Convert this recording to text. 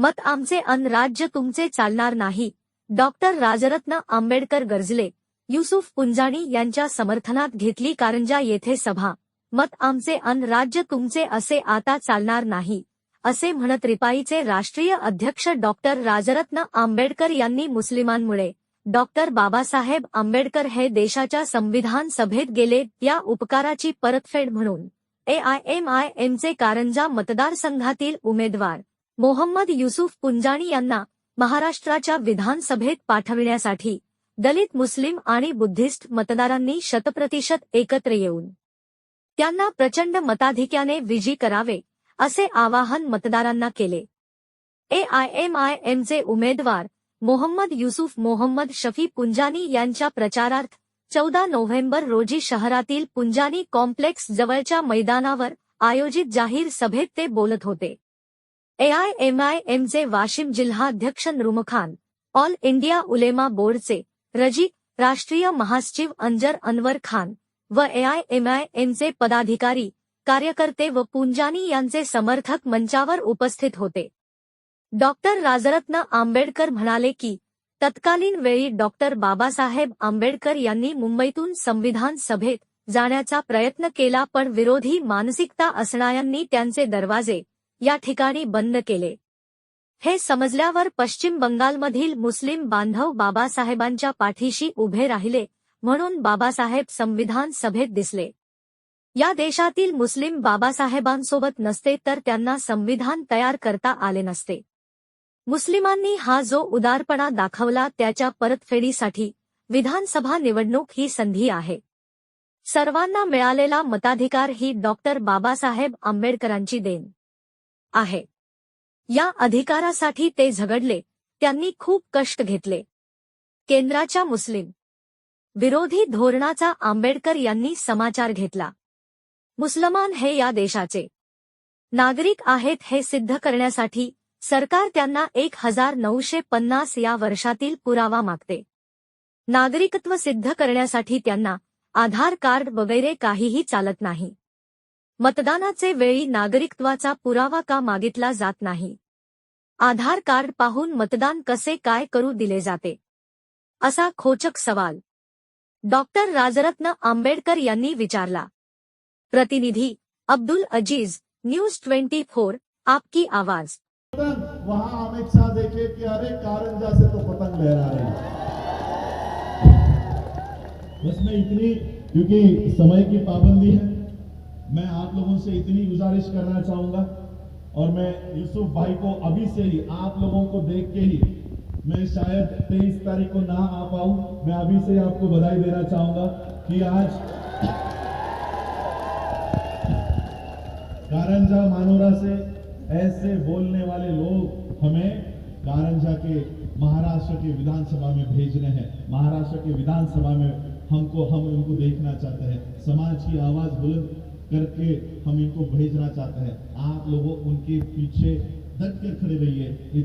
मत आमचे अन राज्य तुमचे चालणार नाही. डॉक्टर राजरत्न आंबेडकर गरजले. युसुफ पुंजाणी यांच्या समर्थनात घेतली कारंजा येथे सभा. मत आमचे अन राज्य तुमचे असे आता चालणार नाही. असे म्हणत रिपाईचे राष्ट्रीय अध्यक्ष डॉक्टर राजरत्न आंबेडकर यांनी मुस्लिमांमुळे. डॉक्टर बाबासाहेब आंबेडकर हे देशाच्या संविधान सभेत गेले या उपकाराची परतफेड म्हणून. एआयएमआयएमचे कारंजा मतदारसंघातील उमेदवार. मोहम्मद युसुफ पुंजाणी यांना महाराष्ट्राच्या विधानसभेत पाठविण्यासाठी दलित मुस्लिम आणि बुद्धिस्ट मतदारांनी शतप्रतिशत एकत्र येऊन त्यांना प्रचंड मताधिक्याने विजी करावे असे आवाहन मतदारांना केले. एआयएमआयएमचे उमेदवार मोहम्मद युसुफ मोहम्मद शफी पुंजानी यांच्या प्रचारार्थ चौदा नोव्हेंबर रोजी शहरातील पुंजानी कॉम्प्लेक्स जवळच्या मैदानावर आयोजित जाहीर सभेत ते बोलत होते. एआयएमआयएमचे वाशिम जिल्हाध्यक्ष नृमखान ऑल इंडिया उलेमा बोर्डचे रजी राष्ट्रीय महासचिव अंजर अनवर खान व एआयएमआयएमचे पदाधिकारी कार्यकर्ते व पुंजानी यांचे समर्थक मंचावर उपस्थित होते. डॉक्टर राजरत्न आंबेडकर म्हणाले की तत्कालीन वेळी डॉक्टर बाबासाहेब आंबेडकर यांनी मुंबईतून संविधान सभेत जाण्याचा प्रयत्न केला पण विरोधी मानसिकता असणाऱ्यांनी त्यांचे दरवाजे या ठिकाणी बंद केले. हे समजल्यावर पश्चिम बंगालमधील मुस्लिम बांधव बाबासाहेबांच्या पाठीशी उभे राहिले म्हणून बाबासाहेब संविधान सभेत दिसले. या देशातील मुस्लिम बाबासाहेबांसोबत नसते तर त्यांना संविधान तयार करता आले नसते. मुस्लिमांनी हा जो उदारपणा दाखवला त्याच्या परतफेडीसाठी विधानसभा निवडणूक ही संधी आहे. सर्वांना मिळालेला मताधिकार ही डॉक्टर बाबासाहेब आंबेडकरांची देण. आहे. या अधिकारासाठी ते झगडले त्यांनी खूप कष्ट घेतले. केंद्राच्या मुस्लिम विरोधी धोरणाचा आंबेडकर यांनी समाचार घेतला. मुसलमान हे या देशाचे नागरिक आहेत हे सिद्ध करण्यासाठी सरकार त्यांना एक हजार नऊशे पन्नास या वर्षातील पुरावा मागते. नागरिकत्व सिद्ध करण्यासाठी त्यांना आधार कार्ड वगैरे काहीही चालत नाही. मतदानाचे वेळी नागरिकत्वाचा पुरावा का मागितला जात नाही? आधार कार्ड पाहून मतदान कसे काय करू दिले जाते? असा खोचक सवाल. डॉक्टर राजरत्न आंबेडकर यांनी विचारला. प्रतिनिधी Abdul Aziz news twenty four आपकी आवाज. वहां अमित शाह देखे कि अरे कारंजा से तो पतंग लहरा रही उसमें इतनी क्योंकि समय की पाबंदी है मैं आप लोगों से इतनी गुजारिश करना चाहूँगा और मैं यूसुफ भाई को अभी से ही, आप लोगों को देख के ही मैं शायद तेईस तारीख को ना आ पाऊँ। मैं अभी से आपको बधाई देना चाहूँगा कि आज कारंजा मानोरा से ऐसे बोलने वाले लोग हमें कारंजा के महाराष्ट्र के विधानसभा में भेजने हैं। महाराष्ट्र के विधानसभा में हमको, हम उनको देखना चाहते हैं। समाज की आवाज़ बुलंद करके हम इनको भेजना चाहते हैं। आप लोगों उनके पीछे डट कर खड़े रहिए। इतने